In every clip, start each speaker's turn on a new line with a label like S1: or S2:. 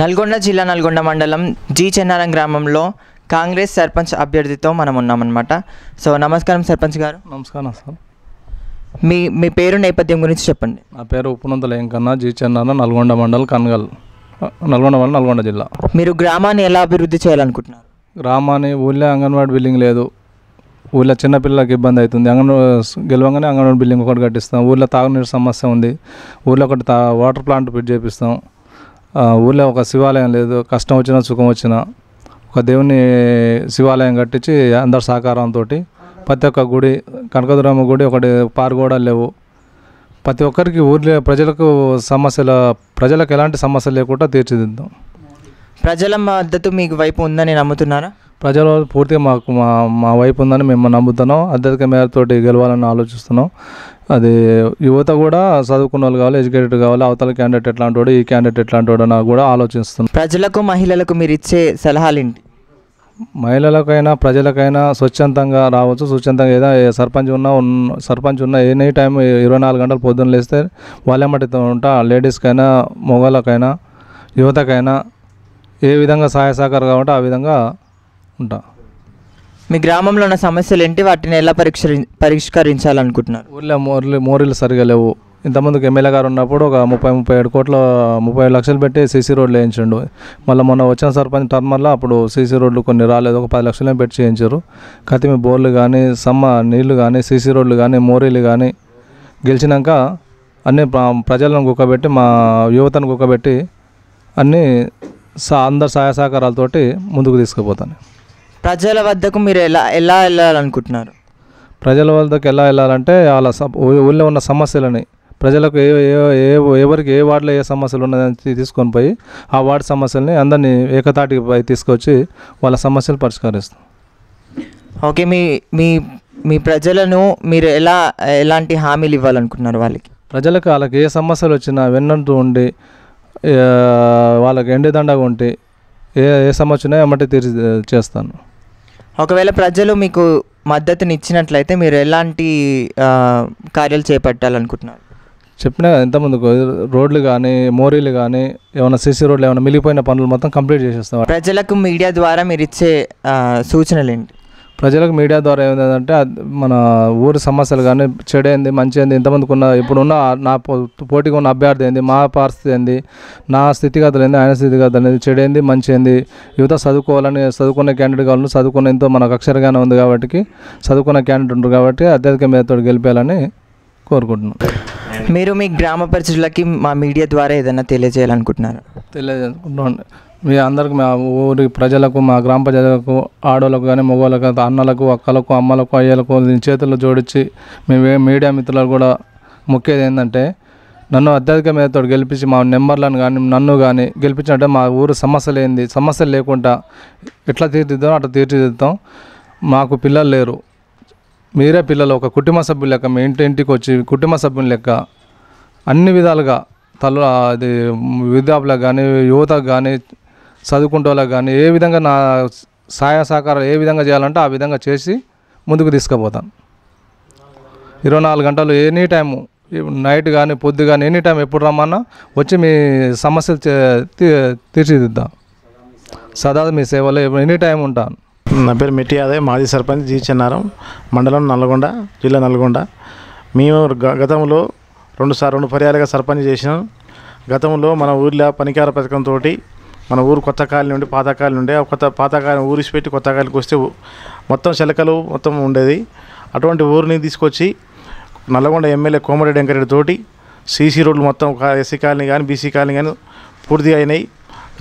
S1: నల్గొండ
S2: జిల్లా నల్గొండ మండలం జీ చెన్నారం గ్రామంలో కాంగ్రెస్ సర్పంచ్ అభ్యర్థితో మనం ఉన్నామన్నమాట. సో నమస్కారం సర్పంచ్ గారు.
S3: నమస్కారం సార్.
S2: మీ మీ పేరు నేపథ్యం గురించి చెప్పండి.
S3: నా పేరు ఉప్పునంతల వెంకన్న జీ చెన్నార నల్గొండ మండల్ కనగల్ నల్గొండ మండలం నల్గొండ జిల్లా.
S2: మీరు గ్రామాన్ని ఎలా అభివృద్ధి చేయాలనుకుంటున్నారు?
S3: గ్రామాన్ని ఊళ్ళో అంగన్వాడీ బిల్డింగ్ లేదు. ఊళ్ళో చిన్నపిల్లలకి ఇబ్బంది అవుతుంది. అంగన్వాడీ గెలవగానే అంగన్వాడీ బిల్డింగ్ ఒకటి కట్టిస్తాం. ఊళ్ళో తాగునీరు సమస్య ఉంది. ఊళ్ళో ఒకటి తా వాటర్ ప్లాంట్ ఫిట్ చేపిస్తాం. ఊళ్ళో ఒక శివాలయం లేదు కష్టం వచ్చినా సుఖం వచ్చినా ఒక దేవుని శివాలయం కట్టించి అందరి సహకారంతో ప్రతి ఒక్క గుడి కనకదురమ్మ గుడి ఒకటి పారుగోడలు లేవు. ప్రతి ఒక్కరికి ఊర్లో ప్రజలకు సమస్యల ప్రజలకు ఎలాంటి సమస్య లేకుండా తీర్చిదిద్దాం.
S2: ప్రజల మద్దతు మీకు వైపు ఉందని నమ్ముతున్నారా?
S3: ప్రజల పూర్తిగా మాకు మా మా వైపు ఉందని మేము నమ్ముతున్నాం. అత్యధిక మేరతోటి గెలవాలని ఆలోచిస్తున్నాం. అది యువత కూడా చదువుకున్న వాళ్ళు కావాలి ఎడ్యుకేటెడ్ కావాలి అవతల క్యాండిడేట్ ఎట్లాంటి వాడు ఈ క్యాండిడేట్ ఎట్లాంటి వాడు అని కూడా ఆలోచిస్తున్నాం.
S2: ప్రజలకు మహిళలకు మీరు ఇచ్చే సలహాలు ఏంటి
S3: మహిళలకైనా ప్రజలకైనా స్వచ్ఛందంగా రావచ్చు. స్వచ్ఛందంగా ఏదో సర్పంచ్ ఉన్నా ఉన్న సర్పంచ్ ఉన్నా ఎనీ టైం ఇరవై నాలుగు గంటలు పొద్దున్న లేస్తే వాళ్ళే మట్టితో ఉంటా. లేడీస్కైనా మగవాళ్ళకైనా యువతకైనా ఏ విధంగా సహాయ సహకారం కావాలంటే ఆ విధంగా ఉంటా.
S2: మీ గ్రామంలో ఉన్న సమస్యలు ఏంటి? వాటిని ఎలా పరీక్ష పరిష్కరించాలనుకుంటున్నారు?
S3: ఊర్లో మోర్లు మోరీలు సరిగా లేవు. ఇంతమందికి ఎమ్మెల్యే గారు ఉన్నప్పుడు ఒక ముప్పై ముప్పై ఏడు కోట్ల ముప్పై ఐదు లక్షలు పెట్టి సీసీ రోడ్లు వేయించండు. మళ్ళీ మొన్న వచ్చిన సర్పంచ్ టర్మర్లో అప్పుడు సీసీ రోడ్లు కొన్ని రాలేదు. ఒక పది లక్షలు పెట్టి చేయించారు. కతిమి బోర్లు కానీ సమ్మ నీళ్ళు కానీ సీసీ రోడ్లు కానీ మోరీలు కానీ గెలిచినాక అన్ని ప్రజలను కుక్కబెట్టి మా యువతను కుక్కబెట్టి అన్నీ సా అందరి సహాయ సహకారాలతోటి ముందుకు తీసుకుపోతాను.
S2: ప్రజల వద్దకు మీరు ఎలా ఎలా వెళ్ళాలనుకుంటున్నారు?
S3: ప్రజల వద్దకు ఎలా వెళ్ళాలంటే వాళ్ళ ఊళ్ళో ఉన్న సమస్యలని ప్రజలకు ఏ ఏ- ఎవరికి ఏ వార్డులో ఏ సమస్యలు ఉన్నదని తీ- తీసుకొని పోయి ఆ వార్డు సమస్యల్ని అందరినీ ఏకతాటికి పై తీసుకొచ్చి వాళ్ళ సమస్యలు పరిష్కరిస్తాం.
S2: ఓకే మీ మీ మీ ప్రజలను మీరు ఎలా ఎలాంటి హామీలు ఇవ్వాలనుకుంటున్నారు వాళ్ళకి?
S3: ప్రజలకు వాళ్ళకి ఏ సమస్యలు వచ్చినా వెన్నంటూ ఉండి వాళ్ళకి ఎండిదండగా ఉండి ఏ ఏ సమస్య వచ్చినా ఎమ్మటి తీర్చి చేస్తాను.
S2: ఒకవేళ ప్రజలు మీకు మద్దతుని ఇచ్చినట్లయితే మీరు ఎలాంటి కార్యాలు చేపట్టాలనుకుంటున్నారు?
S3: చెప్పినా ఇంతకుముందు రోడ్లు కానీ మోరీలు కానీ ఏమైనా సీసీ రోడ్లు ఏమైనా మిగిలిపోయిన పనులు మొత్తం కంప్లీట్ చేసేస్తాం.
S2: ప్రజలకు మీడియా ద్వారా మీరు ఇచ్చే సూచనలు ఏంటి
S3: ప్రజలకు మీడియా ద్వారా ఏమైందంటే మన ఊరి సమస్యలు కానీ చెడేంది మంచి ఏంది ఇంతమందికి ఉన్న ఇప్పుడున్న నా పోటీగా ఉన్న అభ్యర్థి ఏంది మా పరిస్థితి ఏంది నా స్థితిగతులు ఏంది ఆయన స్థితిగతులు ఏంది చెడేంది మంచి ఏంది యువత చదువుకోవాలని చదువుకునే క్యాండిడేట్ కావాలని చదువుకున్న ఎంతో మనకు అక్షరగానే ఉంది కాబట్టి చదువుకున్న క్యాండిడేట్ ఉంటారు కాబట్టి అత్యధిక మేరతో గెలిపేయాలని కోరుకుంటున్నాను
S2: మీరు మీ గ్రామ పరిస్థితులకి మా మీడియా ద్వారా ఏదైనా తెలియజేయాలనుకుంటున్నారు?
S3: తెలియజేసుకుంటున్నాను మీ అందరికి మా ఊరి ప్రజలకు మా గ్రామ ప్రజలకు ఆడవాళ్ళకు కానీ మగవాళ్ళకు కానీ అన్నలకు అక్కలకు అమ్మలకు అయ్యలకు దీని చేతుల్లో జోడించి మేము మీడియా మిత్రులకు కూడా ముఖ్యది ఏంటంటే నన్ను అత్యధిక మేరతో గెలిపించి మా నెంబర్లను కానీ నన్ను కానీ గెలిపించినట్టే మా ఊరు సమస్యలు ఏంది సమస్యలు లేకుండా ఎట్లా తీర్చిద్దాం అట్లా తీర్చిదిద్దాం. మాకు పిల్లలు లేరు. మీరే పిల్లలు ఒక కుటుంబ సభ్యులు లెక్క మీ ఇంటి ఇంటికి వచ్చి కుటుంబ సభ్యుల లెక్క అన్ని విధాలుగా తల అది విద్యార్థులకు కానీ యువతకు కానీ చదువుకుంటే వాళ్ళకి కానీ ఏ విధంగా నా సహాయ సహకారాలు ఏ విధంగా చేయాలంటే ఆ విధంగా చేసి ముందుకు తీసుకుపోతాను. ఇరవై నాలుగు గంటలు ఎనీ టైము నైట్ కానీ పొద్దు కానీ ఎనీ టైం ఎప్పుడు రమ్మన్నా వచ్చి మీ సమస్యలు చే- తీ- తీర్చిదిద్దాం సదా మీ సేవలో ఎనీ టైం ఉంటాను.
S4: నా పేరు మెట్టి యాదవ్ మాజీ సర్పంచ్ జీ చెన్నారం మండలం నల్గొండ జిల్లా నల్గొండ. మేము గ- గతంలో రెండు సార్ రెండు పర్యాలుగా సర్పంచ్ చేసినాం. గతంలో మన ఊర్లో పనికార పథకంతో మన ఊరు కొత్త కాలనీ నుండి పాత కాలనీ ఉండే ఆ కొత్త పాత కాలనీ ఊరిసి పెట్టి కొత్త కాలనీకి వస్తే మొత్తం శలకలు మొత్తం ఉండేది. అటువంటి ఊరిని తీసుకొచ్చి నల్గొండ ఎమ్మెల్యే కోమరెడ్డి వెంకరెడ్డి తోటి సీసీ రోడ్లు మొత్తం ఒక ఎస్సీ కాలనీ కానీ బీసీ కాలనీ కానీ పూర్తిగా అయినాయి.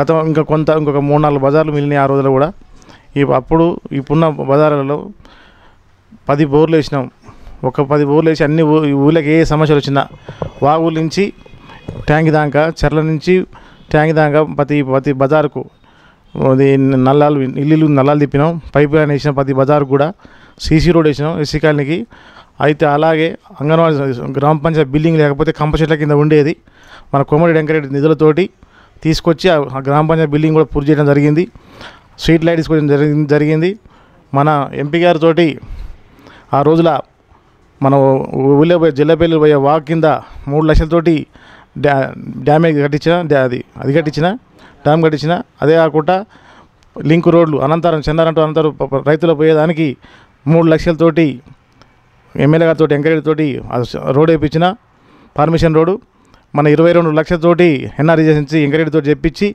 S4: గతం ఇంకా కొంత ఇంకొక మూడు నాలుగు బజార్లు మిగిలినాయి ఆ రోజుల్లో కూడా. ఈ అప్పుడు ఇప్పుడున్న బజార్లలో పది బోర్లు వేసినాం. ఒక పది బోర్లు వేసి అన్ని ఊ- ఈ ఊళ్ళకి ఏ సమస్యలు వచ్చినా వాగుల నుంచి ట్యాంక్ దాకా చెర్ల నుంచి ట్యాంక్ దాకా ప్రతి ప్రతి బజారుకు అది నల్లాలు ఇల్లు నల్లాలు తిప్పినాం. పైప్ లైన్ వేసినాం ప్రతి బజారు కూడా సీసీ రోడ్ వేసినాం ఎస్సీ కాలనీకి. అయితే అలాగే అంగన్వాడీ గ్రామ పంచాయతీ బిల్డింగ్ లేకపోతే కంప చెట్ల కింద ఉండేది. మన కొమ్మడి వెంకరెడ్డి నిధులతోటి తీసుకొచ్చి ఆ గ్రామ పంచాయతీ బిల్డింగ్ కూడా పూర్తి చేయడం జరిగింది. స్ట్రీట్ లైట్ తీసుకోవడం జరిగి జరిగింది. మన ఎంపీ గారితో ఆ రోజుల మనం ఊళ్ళో పోయే జిల్లాపల్లి పోయే వాక్ కింద మూడు లక్షలతోటి డ్యా డ్యామేజ్ కట్టించిన అది అది కట్టించిన డ్యామ్ కట్టించిన అదే కాకుండా లింక్ రోడ్లు అనంతరం చెందారంటూ అనంతరం రైతులు పోయేదానికి మూడు లక్షలతోటి ఎమ్మెల్యే గారితో ఎంకరేజ్ తోటి రోడ్ వేయించిన పర్మిషన్ రోడ్డు మన ఇరవై రెండు లక్షలతోటి ఎన్ఆర్జెన్సీ ఎంకరేజ్ తోటి చెప్పించి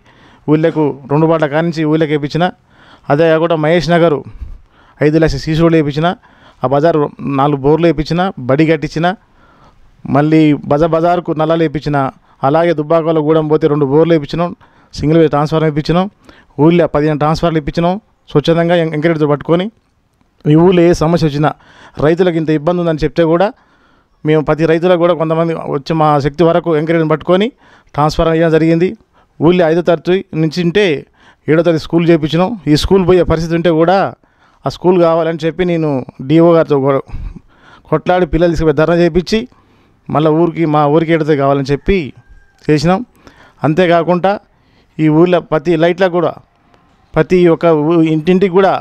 S4: ఊళ్ళకు రెండు బాట్ల కానించి ఊళ్ళకి వేయించిన అదే కాకుండా మహేష్ నగరు ఐదు లక్షల సీసీ రోడ్లు వేయించిన ఆ బజార్ నాలుగు బోర్లు వేయించిన బడి కట్టించిన మళ్ళీ బజ బజార్కు నల్లలు వేయించిన అలాగే దుబ్బాకలో గూడెం పోతే రెండు బోర్లు వేయించినాం సింగిల్ వే ట్రాన్స్ఫార్మర్ ఇప్పించినాం ఊళ్ళో పదిహేను ట్రాన్స్ఫార్లు ఇప్పించినాం స్వచ్ఛందంగా ఎం- ఎంకరేజ్తో పట్టుకొని ఈ ఊళ్ళో ఏ సమస్య వచ్చినా రైతులకు ఇంత ఇబ్బంది ఉందని చెప్తే కూడా మేము ప్రతి రైతులకు కూడా కొంతమంది వచ్చి మా శక్తి వరకు ఎంకరేజ్ పట్టుకొని ట్రాన్స్ఫర్ అయ్యడం జరిగింది. ఊళ్ళో ఐదో తరగతి నుంచి ఉంటే ఏడో తరగతి స్కూల్ చేయించినాం ఈ స్కూల్ పోయే పరిస్థితి ఉంటే కూడా ఆ స్కూల్ కావాలని చెప్పి నేను డిఓ గారితో కొట్లాడి పిల్లలు తీసుకుపోయి ధర్నా చేయించి మళ్ళీ ఊరికి మా ఊరికి ఎడితే కావాలని చెప్పి చేసినాం. అంతేకాకుండా ఈ ఊళ్ళో ప్రతి లైట్లకు కూడా ప్రతి ఒక్క ఊ- ఇంటింటికి కూడా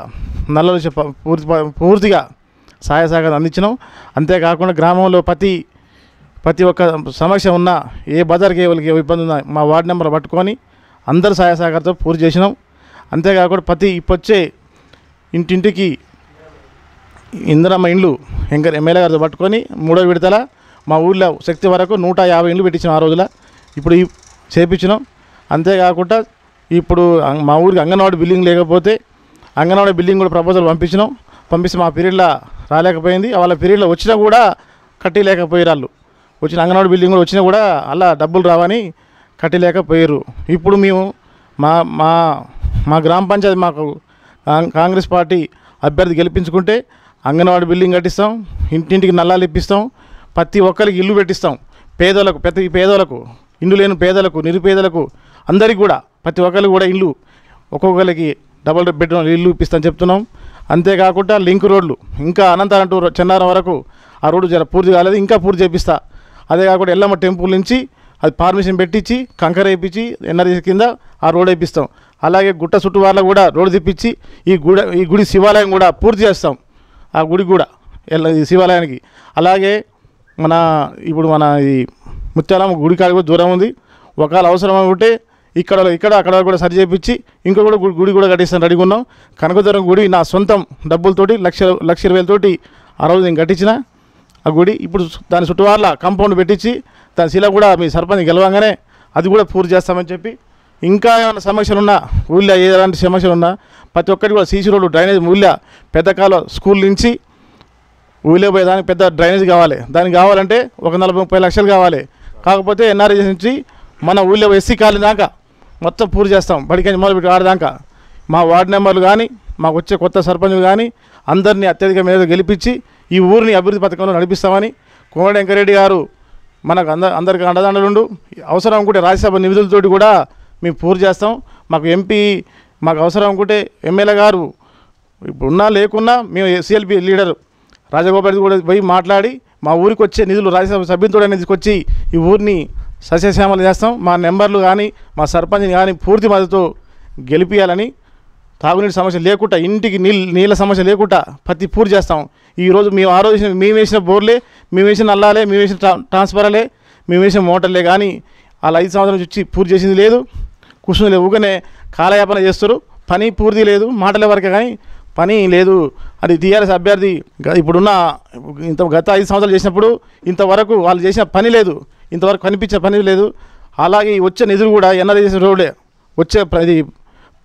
S4: నల్లలు పూర్తి పూర్తిగా సహాయ సహకారం అందించినాం. అంతేకాకుండా గ్రామంలో ప్రతి ప్రతి ఒక్క సమస్య ఉన్నా ఏ బజార్కి ఏ వాళ్ళకి ఇబ్బంది ఉన్నా మా వార్డు నెంబర్ పట్టుకొని అందరు సహాయ సహకారంతో పూర్తి చేసినాం. అంతేకాకుండా ప్రతి ఇప్పొచ్చే ఇంటింటికి ఇందిరమ్మ ఇండ్లు ఎంకర్ ఎమ్మెల్యే గారితో పట్టుకొని మూడో విడతల మా ఊళ్ళో శక్తి వరకు నూట యాభై ఇండ్లు పెట్టించిన ఆ రోజుల. ఇప్పుడు ఈ చేపించినాం. అంతేకాకుండా ఇప్పుడు మా ఊరికి అంగన్వాడీ బిల్డింగ్ లేకపోతే అంగన్వాడీ బిల్డింగ్ కూడా ప్రపోజల్ పంపించినాం. పంపిస్తే మా పీరియడ్లో రాలేకపోయింది. వాళ్ళ పీరియడ్లో వచ్చినా కూడా కట్టలేకపోయారు వచ్చిన అంగన్వాడీ బిల్డింగ్ కూడా వచ్చినా కూడా అలా డబ్బులు రావని కట్టలేకపోయారు ఇప్పుడు మేము మా మా మా గ్రామ పంచాయతీ మాకు కాంగ్రెస్ పార్టీ అభ్యర్థి గెలిపించుకుంటే అంగన్వాడీ బిల్డింగ్ కట్టిస్తాం. ఇంటింటికి నల్లాలు ఇప్పిస్తాం. ప్రతి ఒక్కరికి ఇల్లు పెట్టిస్తాం. పేదలకు ప్రతి పేదలకు ఇల్లు లేని పేదలకు నిరుపేదలకు అందరికీ కూడా ప్రతి ఒక్కరికి కూడా ఇల్లు ఒక్కొక్కరికి డబల్ బెడ్రూమ్ ఇల్లు ఇప్పిస్తాను చెప్తున్నాం. అంతేకాకుండా లింక్ రోడ్లు ఇంకా అనంతరం టు చెన్నారం వరకు ఆ రోడ్డు జర పూర్తి కాలేదు ఇంకా పూర్తి చేపిస్తా. అదే కాకుండా ఎల్లమ్మ టెంపుల్ నుంచి అది పర్మిషన్ పెట్టించి కంకర వేయించి ఎన్ఆర్జీ కింద ఆ రోడ్ వేపిస్తాం. అలాగే గుట్ట చుట్టూ కూడా రోడ్డు తెప్పించి ఈ గుడ ఈ గుడి శివాలయం కూడా పూర్తి చేస్తాం. ఆ గుడి కూడా ఎల్ ఈ శివాలయానికి. అలాగే మన ఇప్పుడు మన ఈ ముత్యాలమ్మ గుడి కాడ కూడా దూరం ఉంది. ఒకవేళ అవసరం అనుకుంటే ఇక్కడ ఇక్కడ అక్కడ కూడా సరి చేయించి ఇంకో కూడా గుడి- కూడా కట్టిస్తాను రెడీగా ఉన్నాం. కనకదురం గుడి నా సొంతం డబ్బులతోటి లక్ష లక్ష ఇరవై వేలతోటి ఆ రోజు నేను కట్టించిన ఆ గుడి. ఇప్పుడు దాని చుట్టువార్ల కాంపౌండ్ పెట్టించి దాని శిల కూడా మీ సర్పంచ్ గెలవంగానే అది కూడా పూర్తి చేస్తామని చెప్పి ఇంకా ఏమైనా సమస్యలు ఉన్నా ఊళ్ళో ఎలాంటి సమస్యలు ఉన్నా ప్రతి ఒక్కటి కూడా సీసీ రోడ్డు డ్రైనేజ్ ఊళ్ళో పెద్దకాల స్కూల్ నుంచి ఊళ్ళో పోయే దానికి పెద్ద డ్రైనేజ్ కావాలి. దానికి కావాలంటే ఒక నలభై ముప్పై లక్షలు కావాలి. కాకపోతే ఎన్ఆర్ఎస్ నుంచి మన ఊళ్ళో ఎస్సీ కాలనీ దాకా మొత్తం పూర్తి చేస్తాం. బడికి మొదలుపెట్టి ఆడదాకా మా వార్డు నెంబర్లు కానీ మాకు వచ్చే కొత్త సర్పంచులు కానీ అందరినీ అత్యధిక మీద గెలిపించి ఈ ఊరిని అభివృద్ధి పథకంలో నడిపిస్తామని కోమటి వెంకరెడ్డి గారు మనకు అంద అందరికి అండదండలుండు. అవసరం అనుకుంటే రాజ్యసభ నిధులతోటి కూడా మేము పూర్తి చేస్తాం. మాకు ఎంపీ మాకు అవసరం అనుకుంటే ఎమ్మెల్యే గారు ఇప్పుడు ఉన్నా లేకున్నా మేము సిఎల్పి లీడరు. రాజగోపాల్ కూడా పోయి మాట్లాడి మా ఊరికి వచ్చే నిధులు రాజ్యసభ సభ్యులతోనే తీసుకొచ్చి ఈ ఊరిని సస్యశ్యామలు చేస్తాం. మా నెంబర్లు కానీ మా సర్పంచ్ని కానీ పూర్తి మద్దతు గెలిపియాలని తాగునీటి సమస్య లేకుండా ఇంటికి నీళ్ళు నీళ్ళ సమస్య లేకుండా ప్రతి పూర్తి చేస్తాం. ఈరోజు మేము ఆ రోజు మేము వేసిన బోర్లే మేము వేసిన నల్లాలే మేము వేసిన ట్రా ట్రాన్స్ఫర్లే మేము వేసిన మోటార్లే కానీ వాళ్ళ ఐదు సంవత్సరాల నుంచి వచ్చి పూర్తి చేసింది లేదు. కూర్చుని లేదు ఊకనే కాలయాపన చేస్తారు పని పూర్తి లేదు. మాటల వరకే కానీ పని లేదు. అది టీఆర్ఎస్ అభ్యర్థి. ఇప్పుడున్న ఇంత గత ఐదు సంవత్సరాలు చేసినప్పుడు ఇంతవరకు వాళ్ళు చేసిన పని లేదు. ఇంతవరకు కనిపించే పని లేదు. అలాగే వచ్చే నిధులు కూడా ఎన్ఆర్ఐ చేసిన రోడ్లే. వచ్చే ప్ర- ఇది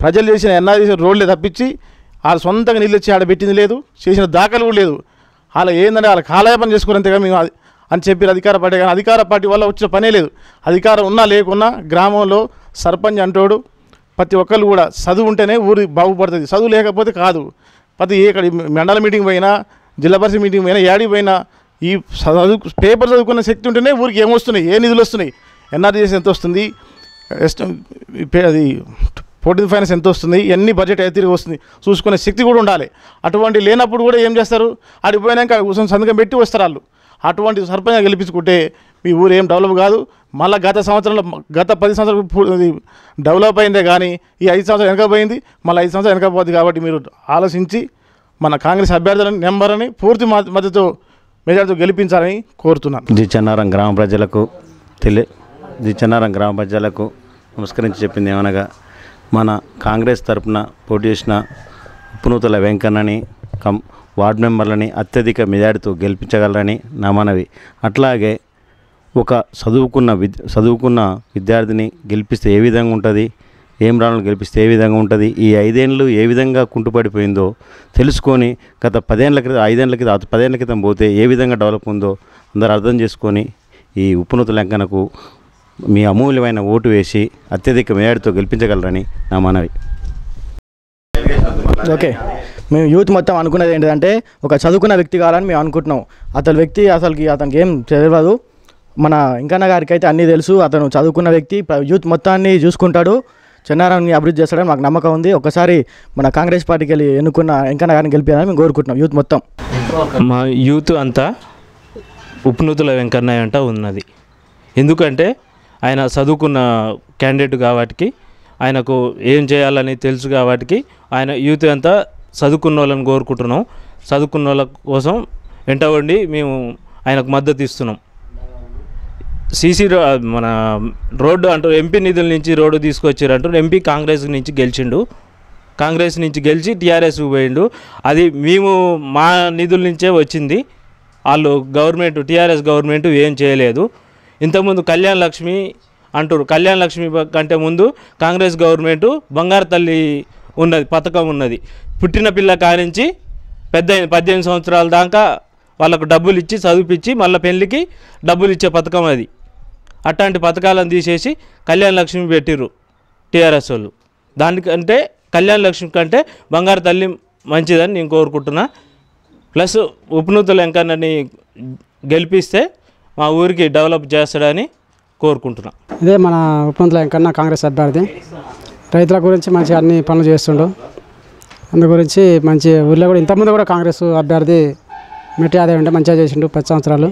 S4: ప్రజలు చేసిన ఎన్ఆర్ఐ చేసిన రోడ్లే తప్పించి వాళ్ళు సొంతంగా నీళ్ళు వచ్చి ఆడ పెట్టింది లేదు. చేసిన దాఖలు కూడా లేదు. వాళ్ళ ఏంటంటే వాళ్ళ కాలయాపన చేసుకున్నంతగా మేము అది- అని చెప్పి అధికార పార్టీ కానీ అధికార పార్టీ వల్ల వచ్చిన పనే లేదు. అధికారం ఉన్నా లేకున్నా గ్రామంలో సర్పంచ్ అంటోడు ప్రతి ఒక్కళ్ళు కూడా చదువు ఉంటేనే ఊరి బాగుపడుతుంది. చదువు లేకపోతే కాదు. ప్రతి ఇక్కడ మండల మీటింగ్ పోయినా జిల్లా పరిషత్ మీటింగ్ పోయినా ఏడికి పోయినా ఈ చదువు పేపర్ చదువుకున్న శక్తి ఉంటేనే ఊరికి ఏమొస్తున్నాయి? ఏ నిధులు వస్తున్నాయి? ఎన్ఆర్జీఎస్ ఎంత వస్తుంది? అది ఫోర్టీన్ ఫైనాన్స్ ఎంత వస్తుంది? ఎన్ని బడ్జెట్ అయితే తిరిగి వస్తుంది? చూసుకునే శక్తి కూడా ఉండాలి. అటువంటి లేనప్పుడు కూడా ఏం చేస్తారు? ఆడికి పోయినాక కూర్చొని సంతకం పెట్టి వస్తారు వాళ్ళు. అటువంటి సర్పంచ్ గెలిపించుకుంటే మీ ఊరు ఏం డెవలప్ కాదు. మళ్ళీ గత సంవత్సరంలో గత పది సంవత్సరాలు డెవలప్ అయిందే కానీ ఈ ఐదు సంవత్సరాలు వెనకపోయింది మళ్ళీ ఐదు సంవత్సరాలు వెనకపోతుంది కాబట్టి మీరు ఆలోచించి మన కాంగ్రెస్ అభ్యర్థులని నెంబర్ని పూర్తి మద్దతు మెజార్టీతో గెలిపించాలని కోరుతున్నాను.
S5: జి చెన్నారం గ్రామ ప్రజలకు తెలియ జి చెన్నారం గ్రామ ప్రజలకు నమస్కరించి చెప్పింది ఏమనగా మన కాంగ్రెస్ తరపున పోటీ చేసిన ఉప్పునూతల వెంకన్నని కం వార్డు మెంబర్లని అత్యధిక మెజారిటీతో గెలిపించగలరని నా మనవి. అట్లాగే ఒక చదువుకున్న విద్ చదువుకున్న విద్యార్థిని గెలిపిస్తే ఏ విధంగా ఉంటుంది? ఏం రాను గెలిపిస్తే ఏ విధంగా ఉంటుంది? ఈ ఐదేళ్ళు ఏ విధంగా కుంటుపడిపోయిందో తెలుసుకొని గత పదేళ్ళ క్రితం ఐదేళ్ళ క్రితం పదేళ్ళ క్రితం పోతే ఏ విధంగా డెవలప్ ఉందో అందరూ అర్థం చేసుకొని ఈ ఉపనూత లెంకనకు మీ అమూల్యమైన ఓటు వేసి అత్యధిక మేడతో గెలిపించగలరని నా మనవి.
S6: ఓకే. మేము యూత్ మొత్తం అనుకున్నది ఏంటంటే ఒక చదువుకున్న వ్యక్తి కావాలని మేము అనుకుంటున్నాం. అతని వ్యక్తి అసలుకి అతనికి ఏం తెలియదు. మన ఇంకన్న గారికి అయితే అన్నీ తెలుసు. అతను చదువుకున్న వ్యక్తి యూత్ మొత్తాన్ని చూసుకుంటాడు. చెన్నారాన్ని అభివృద్ధి చేస్తాడని మాకు నమ్మకం ఉంది. ఒకసారి మన కాంగ్రెస్ పార్టీకి వెళ్ళి ఎన్నుకున్న వెంకన్న గారిని గెలిపారని మేము కోరుకుంటున్నాం యూత్ మొత్తం.
S7: మా యూత్ అంతా ఉపనూతుల వెంకన్నయ్య అంట ఉన్నది. ఎందుకంటే ఆయన చదువుకున్న క్యాండిడేట్ కాబట్టి ఆయనకు ఏం చేయాలని తెలుసు కాబట్టి ఆయన యూత్ అంతా చదువుకున్న వాళ్ళని కోరుకుంటున్నాం. చదువుకున్న వాళ్ళ కోసం వెంట మేము ఆయనకు మద్దతు ఇస్తున్నాం. సీసీ మన రోడ్డు అంటూ ఎంపీ నిధుల నుంచి రోడ్డు తీసుకొచ్చారు అంటూ ఎంపీ కాంగ్రెస్ నుంచి గెలిచిండు. కాంగ్రెస్ నుంచి గెలిచి టీఆర్ఎస్కి పోయిండు. అది మేము మా నిధుల నుంచే వచ్చింది. వాళ్ళు గవర్నమెంట్ టీఆర్ఎస్ గవర్నమెంట్ ఏం చేయలేదు. ఇంతకుముందు కళ్యాణ్ లక్ష్మి అంటారు కళ్యాణ్ లక్ష్మి కంటే ముందు కాంగ్రెస్ గవర్నమెంట్ బంగారు తల్లి ఉన్నది పథకం ఉన్నది. పుట్టిన పిల్ల కానించి పెద్ద పద్దెనిమిది సంవత్సరాల దాకా వాళ్ళకు డబ్బులు ఇచ్చి చదివిపించి మళ్ళీ పెళ్ళికి డబ్బులు ఇచ్చే పథకం అది. అట్లాంటి పథకాలను తీసేసి కళ్యాణ లక్ష్మి పెట్టిర్రు టీఆర్ఎస్ వాళ్ళు. దానికంటే కళ్యాణ లక్ష్మి కంటే బంగారు తల్లి మంచిదని నేను కోరుకుంటున్నా. ప్లస్ ఉపనూతుల వెంకన్నని గెలిపిస్తే మా ఊరికి డెవలప్ చేస్తాడని కోరుకుంటున్నా.
S8: ఇదే మన ఉపమంతుల వెంకన్న కాంగ్రెస్ అభ్యర్థి. రైతుల గురించి మంచి అన్ని పనులు చేస్తుండు. అందు గురించి మంచి ఊళ్ళో కూడా ఇంతకుముందు కూడా కాంగ్రెస్ అభ్యర్థి మెట్టి ఆదాయం ఉంటే మంచిగా చేసిండు పది సంవత్సరాలు.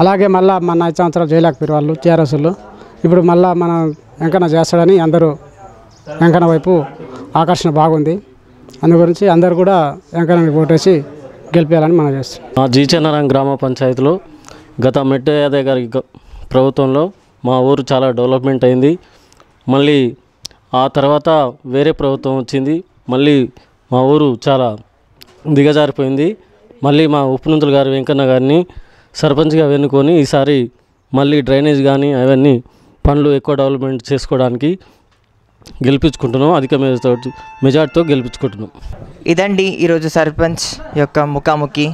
S8: అలాగే మళ్ళీ మన ఐదు సంవత్సరాలు చేయలేకపోయారు వాళ్ళు. టీఆర్ఎస్లు ఇప్పుడు మళ్ళీ మన వెంకన్న చేస్తాడని అందరూ వెంకన్న వైపు ఆకర్షణ బాగుంది. అందు గురించి అందరూ కూడా వెంకన్నకి ఓటేసి గెలిపేయాలని మనం చేస్తాం
S9: మా జీచనరం గ్రామ పంచాయతీలో గత మెట్ట యాదవ్ గారి ప్రభుత్వంలో మా ఊరు చాలా డెవలప్మెంట్ అయింది. మళ్ళీ ఆ తర్వాత వేరే ప్రభుత్వం వచ్చింది. మళ్ళీ మా ఊరు చాలా దిగజారిపోయింది. మళ్ళీ మా ఉపనంతులు గారు వెంకన్న గారిని సర్పంచ్గా వెన్నుకొని ఈసారి మళ్ళీ డ్రైనేజ్ కానీ అవన్నీ పనులు ఎక్కువ డెవలప్మెంట్ చేసుకోవడానికి గెలిపించుకుంటున్నాం. అధిక మెజార్టీతో మెజార్టీతో గెలిపించుకుంటున్నాం.
S2: ఇదండి ఈరోజు సర్పంచ్ యొక్క ముఖాముఖి.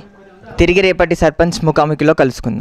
S2: తిరిగి రేపటి సర్పంచ్ ముఖాముఖిలో కలుసుకుందాం.